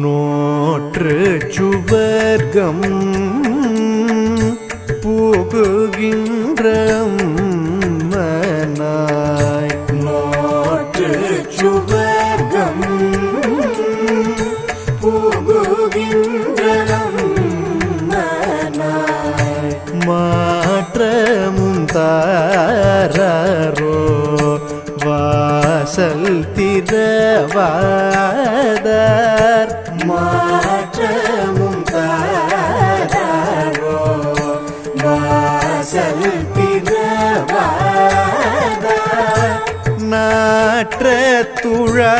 நோற்று சுவர்க்கம் புகுகின்ற மனாய். நோற்று சுவர்க்கம் மாற்றமும் தாரோ வாசல் திரவாதார் நாற்ற துழாய்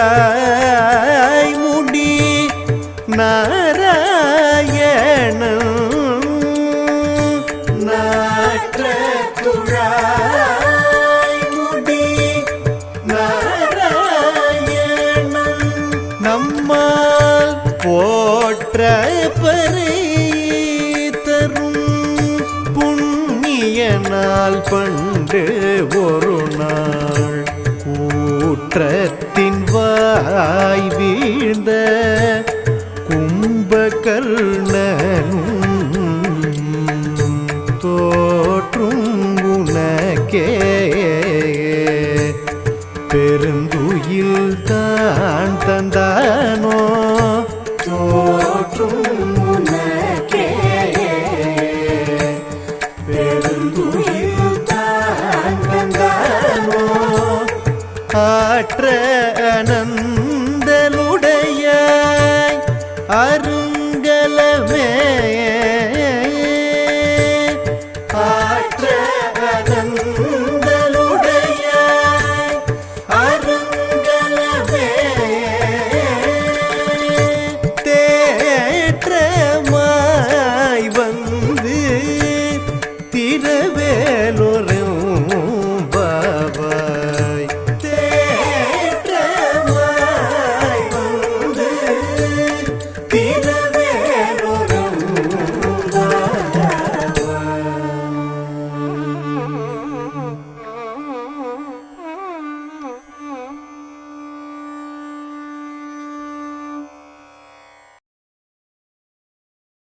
முடி நாராயணம் நாற்ற துழாய் முடி நாராயணன். நம்மால் போற்ற பறை தரும் புண்ணியனால் பண்டு ஒரு நாள். குற்றத்தின் வாய் வீழ்ந்த கும்பகர்ணனும் தோற்றும் உனக்கே. பெருந்துயில் தான் தந்தானோ? ஆற்ற அனந்தலுடைய அரு